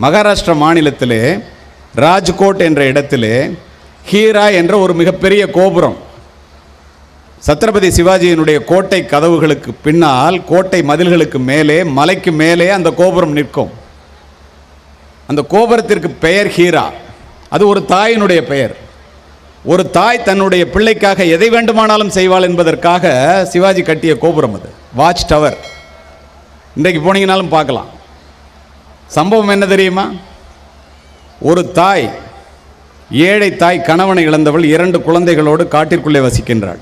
மகாராஷ்டிரா மாநிலத்திலே ராஜ்கோட் என்ற இடத்திலே ஹீரா என்ற ஒரு மிகப்பெரிய கோபுரம். சத்ரபதி சிவாஜியினுடைய கோட்டை கதவுகளுக்கு பின்னால் கோட்டை மதில்களுக்கு மேலே மலைக்கு மேலே அந்த கோபுரம் நிற்கும். அந்த கோபுரத்திற்கு பெயர் ஹீரா. அது ஒரு தாயினுடைய பெயர். ஒரு தாய் தன்னுடைய பிள்ளைக்காக எதை வேண்டுமானாலும் செய்வாள் என்பதற்காக சிவாஜி கட்டிய கோபுரம் அது. வாட்ச் டவர் இன்றைக்கு போனீங்கனாலும் பார்க்கலாம். சம்பவம் என்ன தெரியுமா? ஒரு தாய் ஏழை தாய் கணவனை இழந்தவள் இரண்டு குழந்தைகளோடு காட்டிற்குள்ளே வசிக்கின்றாள்.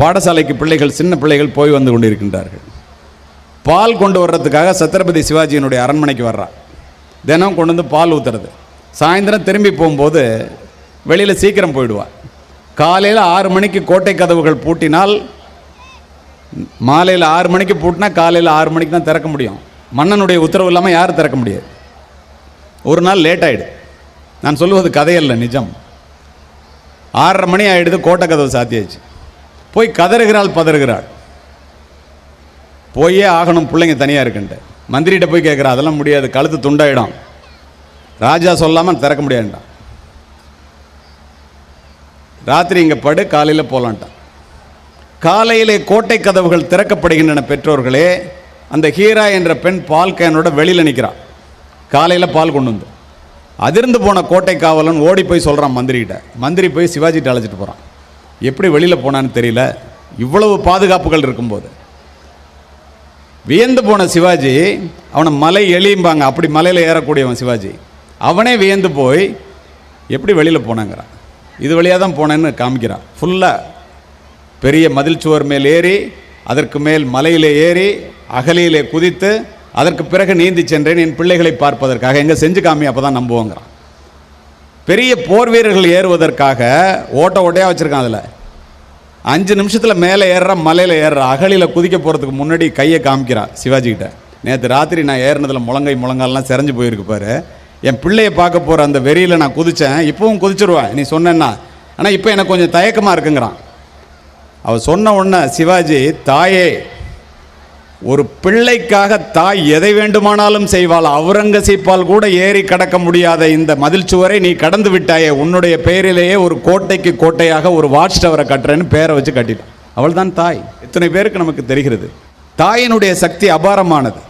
பாடசாலைக்கு பிள்ளைகள் சின்ன பிள்ளைகள் போய் வந்து கொண்டிருக்கின்றார்கள். பால் கொண்டு வர்றதுக்காக சத்ரபதி சிவாஜியினுடைய அரண்மனைக்கு வர்றா. தினம் கொண்டு வந்து பால் ஊத்துறது. சாயந்தரம் திரும்பி போகும்போது வெளியில் சீக்கிரம் போயிடுவா. காலையில் ஆறு மணிக்கு கோட்டை கதவுகள் பூட்டினால் மாலையில் ஆறு மணிக்கு பூட்டினா காலையில் ஆறு மணிக்கு தான் திறக்க முடியும். மன்னனுடைய உத்தரவு இல்லாமல் யாரும் திறக்க முடியாது. ஒரு நாள் லேட் ஆகிடு நான் சொல்லுவது கதையல்ல நிஜம். ஆறரை மணி ஆகிடுது கோட்டை கதவு சாத்தியாச்சு. போய் கதறுகிறாள் பதறுகிறாள். போயே ஆகணும் பிள்ளைங்க தனியாக இருக்குன்ட்டு. மந்திரிகிட்ட போய் கேட்குறா அதெல்லாம் முடியாது கழுத்து துண்டாயிடும். ராஜா சொல்லாமல் திறக்க முடியாதுட்டான் ராத்திரி இங்கே படு காலையில் போகலான்ட்டான் காலையிலே கோட்டை கதவுகள் திறக்கப்படுகின்றன பெற்றோர்களே. அந்த ஹீரா என்ற பெண் பால் கேனோட வெளியில் நிற்கிறான் காலையில் பால் கொண்டு வந்து. அதிர்ந்து போன கோட்டை காவலன் ஓடி போய் சொல்கிறான் மந்திரிகிட்ட. மந்திரி போய் சிவாஜிகிட்ட அழைச்சிட்டு போகிறான் எப்படி வெளியில் போனான்னு தெரியல. இவ்வளவு பாதுகாப்புகள் இருக்கும்போது. வியந்து போன சிவாஜி அவனை மலை எளியும்பாங்க. அப்படி மலையில் ஏறக்கூடியவன் சிவாஜி. அவனே வியந்து போய் எப்படி வெளியில் போனாங்கிறான். இது வழியாக தான் போனேன்னு காமிக்கிறான். ஃபுல்லாக பெரிய மதில் சுவர் மேல் ஏறி அதற்கு மேல் மலையில் ஏறி அகலியிலே குதித்து அதற்கு பிறகு நீந்தி சென்றேன். என் பிள்ளைகளை பார்ப்பதற்காக. எங்கே செஞ்சு காமி அப்போ தான் நம்புவோங்கிறான். பெரிய போர் வீரர்கள் ஏறுவதற்காக ஓட்ட ஓட்டையாக வச்சுருக்கான் அதில். அஞ்சு நிமிஷத்தில் மேலே ஏறுற மலையில் ஏறுற. அகலியில் குதிக்க போகிறதுக்கு முன்னாடி கையை காமிக்கிறான் சிவாஜி கிட்ட. நேற்று ராத்திரி நான் ஏறினதில் முழங்கை முழங்கால்லாம் செறஞ்சு போயிருக்கு பாரு. என் பிள்ளையை பார்க்க போகிற அந்த வெறியில் நான் குதித்தேன் இப்போவும் குதிச்சிருவேன். நீ சொன்னேன்னா. ஆனால் இப்போ எனக்கு கொஞ்சம் தயக்கமாக இருக்குங்கிறான். அவர் சொன்ன உடனே சிவாஜி தாயே ஒரு பிள்ளைக்காக தாய் எதை வேண்டுமானாலும் செய்வாள் அவுரங்கசீப்பால் கூட ஏறி கடக்க முடியாத இந்த மதில் சுவரை நீ கடந்து விட்டாயே உன்னுடைய பெயரிலேயே ஒரு கோட்டைக்கு கோட்டையாக ஒரு வாட்ச் டவரை கட்டுறேன்னு பேரை வச்சு கட்டிட்டான். அவள் தான் தாய். இத்தனை பேருக்கு நமக்கு தெரிகிறது? தாயினுடைய சக்தி அபாரமானது.